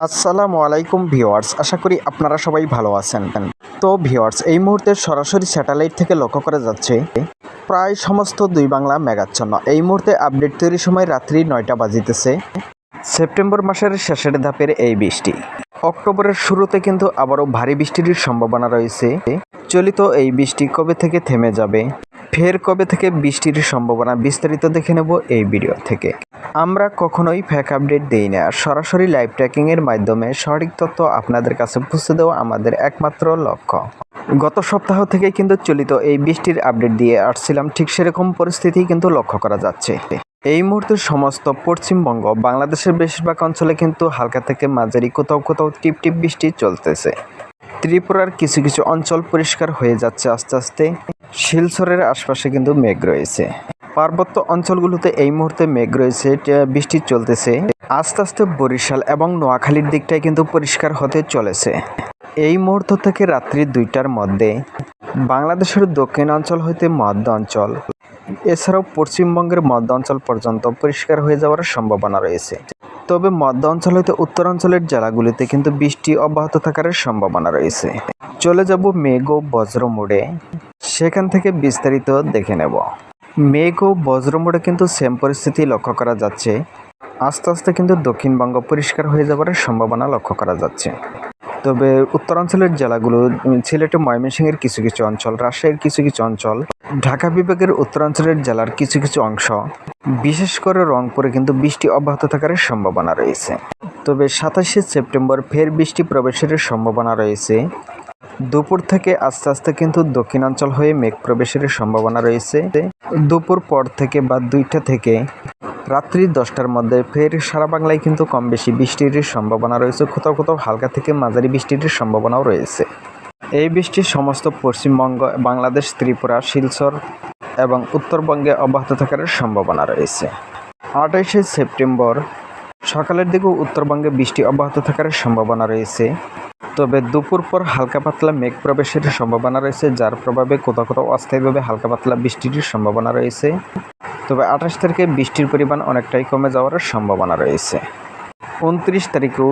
আসসালামু আলাইকুম ভিওয়ার্স আশা করি আপনারা সবাই ভালো আছেন। তো ভিওয়ার্স এই মুহূর্তে সরাসরি স্যাটেলাইট থেকে লক্ষ্য করা যাচ্ছে, প্রায় সমস্ত দুই বাংলা মেঘাচ্ছন্ন এই মুহূর্তে আপডেট তৈরির সময় রাত্রি নয়টা বাজিতেছে, সেপ্টেম্বর মাসের শেষের ধাপের এই বৃষ্টি। অক্টোবরের শুরুতে কিন্তু আবারও ভারী বৃষ্টির সম্ভাবনা রয়েছে। চলিত এই বৃষ্টি কবে থেকে থেমে যাবে, ফের কবে থেকে বৃষ্টির সম্ভাবনা বিস্তারিত দেখে নেব এই ভিডিও থেকে। আমরা কখনোই ফ্যাক আপডেট দেই না। সরাসরি লাইভ ট্র্যাকিংয়ের মাধ্যমে সঠিক তথ্য আপনাদের কাছে পৌঁছে দেওয়া আমাদের একমাত্র লক্ষ্য। গত সপ্তাহ থেকে কিন্তু চলিত এই বৃষ্টির আপডেট দিয়ে আসছিলাম, ঠিক সেরকম পরিস্থিতি কিন্তু লক্ষ্য করা যাচ্ছে। এই মুহূর্তে সমস্ত পশ্চিমবঙ্গ, বাংলাদেশের বেশিরভাগ অঞ্চলে কিন্তু হালকা থেকে মাঝারি কোথাও কোথাও টিপ টিপ বৃষ্টি চলতেছে। ত্রিপুরার কিছু কিছু অঞ্চল পরিষ্কার হয়ে যাচ্ছে আস্তে আস্তে। শিলচরের আশপাশে কিন্তু মেঘ রয়েছে। পার্বত্য অঞ্চলগুলোতে এই মুহূর্তে মেঘ রয়েছে বৃষ্টি চলতেছে। আস্তে আস্তে বরিশাল এবং নোয়াখালীর দিকটাই কিন্তু পরিষ্কার হতে চলেছে। এই মুহূর্ত থেকে রাত্রি দুইটার মধ্যে বাংলাদেশের দক্ষিণ অঞ্চল হইতে মধ্য অঞ্চল, এছাড়াও পশ্চিমবঙ্গের মধ্য অঞ্চল পর্যন্ত পরিষ্কার হয়ে যাওয়ার সম্ভাবনা রয়েছে। তবে মধ্য অঞ্চল হইতে উত্তরাঞ্চলের জেলাগুলিতে কিন্তু বৃষ্টি অব্যাহত থাকার সম্ভাবনা রয়েছে। চলে যাব মেঘ ও বজ্র মোড়ে সেখান থেকে বিস্তারিত দেখে নেব। মেঘ ও বজ্র মোড়ে কিন্তু সেম পরিস্থিতি লক্ষ্য করা যাচ্ছে। আস্তে আস্তে কিন্তু দক্ষিণবঙ্গ পরিষ্কার হয়ে যাবার সম্ভাবনা লক্ষ্য করা যাচ্ছে। তবে উত্তরাঞ্চলের জেলাগুলো সিলেটে ময়মনসিংহের কিছু কিছু অঞ্চল, রাজশাহীর কিছু কিছু অঞ্চল, ঢাকা বিভাগের উত্তরাঞ্চলের জেলার কিছু কিছু অংশ, বিশেষ করে রংপুরে কিন্তু বৃষ্টি অব্যাহত থাকার সম্ভাবনা রয়েছে। তবে সাতাশে সেপ্টেম্বর ফের বৃষ্টি প্রবেশের সম্ভাবনা রয়েছে। দুপুর থেকে আস্তে আস্তে কিন্তু দক্ষিণাঞ্চল হয়ে মেঘ প্রবেশের সম্ভাবনা রয়েছে। দুপুর পর থেকে বা দুইটা থেকে রাত্রি দশটার মধ্যে ফের সারা বাংলায় কিন্তু কম বেশি বৃষ্টির সম্ভাবনা রয়েছে। কোথাও কোথাও হালকা থেকে মাঝারি বৃষ্টির সম্ভাবনাও রয়েছে। এই বৃষ্টি সমস্ত পশ্চিমবঙ্গ, বাংলাদেশ, ত্রিপুরা, শিলচর এবং উত্তরবঙ্গে অব্যাহত থাকার সম্ভাবনা রয়েছে। আঠাইশে সেপ্টেম্বর সকালের দিকেও উত্তরবঙ্গে বৃষ্টি অব্যাহত থাকার সম্ভাবনা রয়েছে। তবে দুপুর পর হালকা পাতলা মেঘ প্রবেশের সম্ভাবনা রয়েছে, যার প্রভাবে কোথাও কোথাও অস্থায়ীভাবে হালকা পাতলা বৃষ্টির সম্ভাবনা রয়েছে। তবে আঠাশ তারিখে বৃষ্টির পরিমাণ অনেকটাই কমে যাওয়ার সম্ভাবনা রয়েছে। উনত্রিশ তারিখেও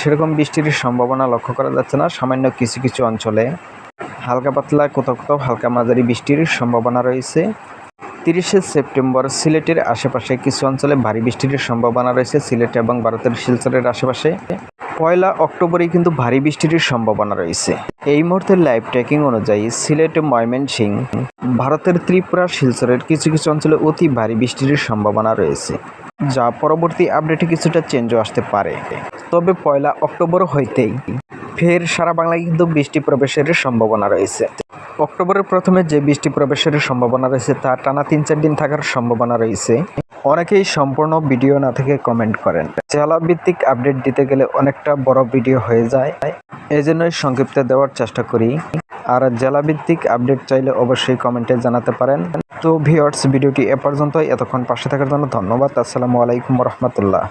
সেরকম বৃষ্টির সম্ভাবনা লক্ষ্য করা যাচ্ছে না, সামান্য কিছু কিছু অঞ্চলে। হালকা পাতলা, কোথাও কোথাও হালকা মাঝারি বৃষ্টির সম্ভাবনা রয়েছে। তিরিশে সেপ্টেম্বর সিলেটের আশেপাশে কিছু অঞ্চলে ভারী বৃষ্টির সম্ভাবনা রয়েছে, সিলেট এবং ভারতের শিলচরের আশেপাশে। পয়লা অক্টোবরেই কিন্তু ভারী বৃষ্টির সম্ভাবনা রয়েছে। এই মুহূর্তে লাইভ ট্র্যাকিং অনুযায়ী সিলেট ময়মনসিং ভারতের ত্রিপুরা, শিলচরের কিছু কিছু অঞ্চলে অতি ভারী বৃষ্টির সম্ভাবনা রয়েছে, যা পরবর্তী আপডেটে কিছুটা চেঞ্জও আসতে পারে। তবে পয়লা অক্টোবর হইতেই ফের সারা বাংলায় কিন্তু বৃষ্টি প্রবেশের সম্ভাবনা রয়েছে। অক্টোবরের প্রথমে যে বৃষ্টি প্রবেশের সম্ভাবনা রয়েছে, তা টানা তিন চার দিন থাকার সম্ভাবনা রয়েছে। অনেকেই সম্পূর্ণ ভিডিও না থেকে কমেন্ট করেন। জেলা ভিত্তিক আপডেট দিতে গেলে অনেকটা বড় ভিডিও হয়ে যায়। এই জন্যই সংক্ষিপ্ত দেওয়ার চেষ্টা করি। আর জেলা ভিত্তিক আপডেট চাইলে অবশ্যই কমেন্টে জানাতে পারেন। তো ভিওর্স ভিডিওটি এ পর্যন্ত এতক্ষণ পাশে থাকার জন্য ধন্যবাদ। আসসালামু আলাইকুম রহমতুল্লাহ।